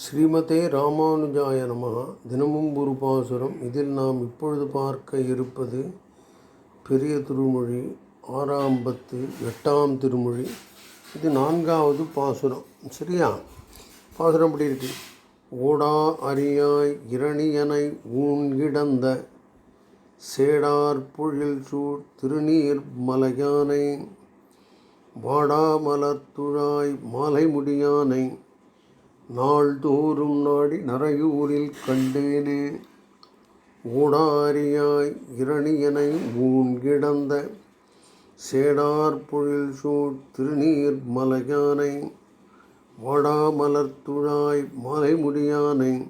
ஸ்ரீமதே ராமானுஜாய நமகா தினமும் ஒரு பாசுரம் இதில் நாம் இப்பொழுது பார்க்க இருப்பது பெரிய திருமொழி ஆறாம் பத்து எட்டாம் திருமொழி. இது நான்காவது பாசுரம். சரியா? பாசுரம் இப்படி இருக்கு? ஓடா அரியாய் இரணியனை ஊன் கிடந்த சேடார் பொழில் சூழ் திருநீர் மலையானை. வாடாமலத்துழாய் மாலை முடியானை நாள்தோறும் நாடி நரையூரில் கண்டேனே. ஓடாரியாய் இரணியனை மூன்கிடந்த சேடார்பொழில் சூழ் திருநீர் மலையானை வாடாமலர்த்துழாய் மலைமுடியானை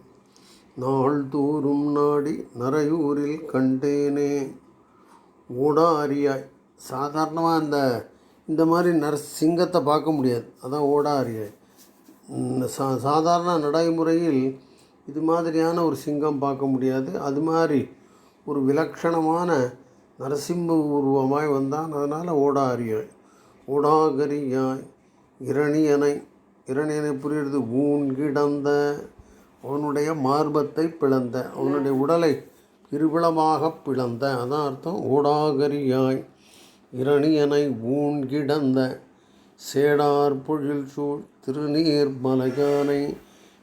நாள்தோறும் நாடி நரையூரில் கண்டேனே. ஓடாரியாய் சாதாரணமாக இந்த இந்த மாதிரி நர சிங்கத்தை பார்க்க முடியாது. அதான் ஓடாரியாய். சா சாதாரண நடைமுறையில் இது மாதிரியான ஒரு சிங்கம் பார்க்க முடியாது. அது மாதிரி ஒரு விலட்சணமான நரசிம்ம உருவமாய் வந்தான். அதனால் ஓடாரியாய். ஓடாகரியாய். இரணியனை இரணியனை புரியுறது ஊன் கிடந்த அவனுடைய மார்பத்தை பிளந்த அவனுடைய உடலை இருவிளமாக பிளந்த. அதான் அர்த்தம். ஓடாகரியாய். இரணியனை ஊன் கிடந்த சேடார் பொழில் சூழ் திருநீர் மலையானை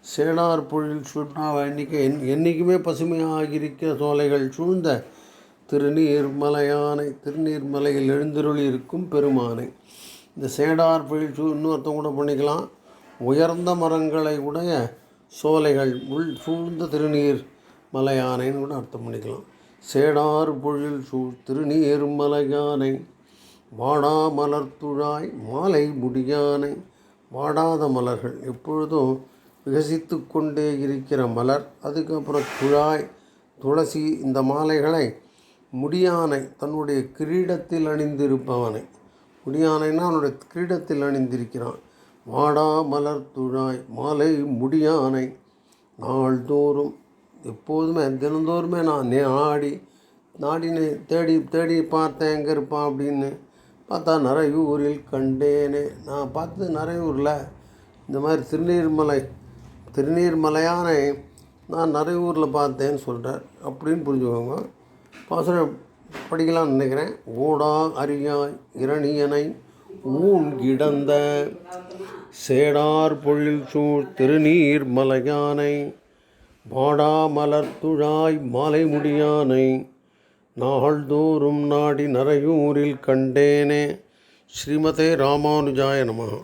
சேடார் பொழில் சூழ்னா இன்னைக்கு என் என்றைக்குமே பசுமையாக இருக்கிற சோலைகள் சூழ்ந்த திருநீர் மலையானை திருநீர் மலையில் எழுந்தருளி இருக்கும் பெருமானை. இந்த சேடார் பொழில் சூழ் இன்னொருத்தம் கூட பண்ணிக்கலாம். உயர்ந்த மரங்களை உடைய சோலைகள் உள் சூழ்ந்த திருநீர் மலையானைன்னு கூட அர்த்தம் பண்ணிக்கலாம். சேடார் பொழில் சூழ் திருநீர் மலையானை. வாடாமலர்த்துழாய் மாலை முடியானை. வாடாத மலர்கள் எப்பொழுதும் விகசித்து கொண்டே இருக்கிற மலர் அதுக்கப்புறம் துழாய் துளசி இந்த மாலைகளை முடியானை தன்னுடைய கிரீடத்தில் அணிந்திருப்பவனை. முடியானைன்னா அவனுடைய கிரீடத்தில் அணிந்திருக்கிறான். வாடா மலர் துழாய் மாலை முடியானை. நாள்தோறும் எப்போதுமே தினந்தோறுமே நான் நே ஆடி தேடி தேடி பார்த்தேன் எங்கே இருப்பான் அப்படின்னு பார்த்தா நரையூரில் கண்டேனே. நான் பார்த்து நரையூரில் இந்த மாதிரி திருநீர்மலை திருநீர்மலையானை நான் நரையூரில் பார்த்தேன்னு சொல்கிறார் அப்படின்னு புரிஞ்சுக்கோங்க. பாசுரம் படிக்கலாம்னு நினைக்கிறேன். ஓடா அரியாய் இரணியனை ஊன் கிடந்த சேடார் பொழில் சூழ் திருநீர் மலையானை வாடாமலர்த்துழாய் மாலை முடியானை நாள்தோறும் நாடி நரையூரில் கண்டேனே. ஸ்ரீமதே ராமானுஜாய நமகா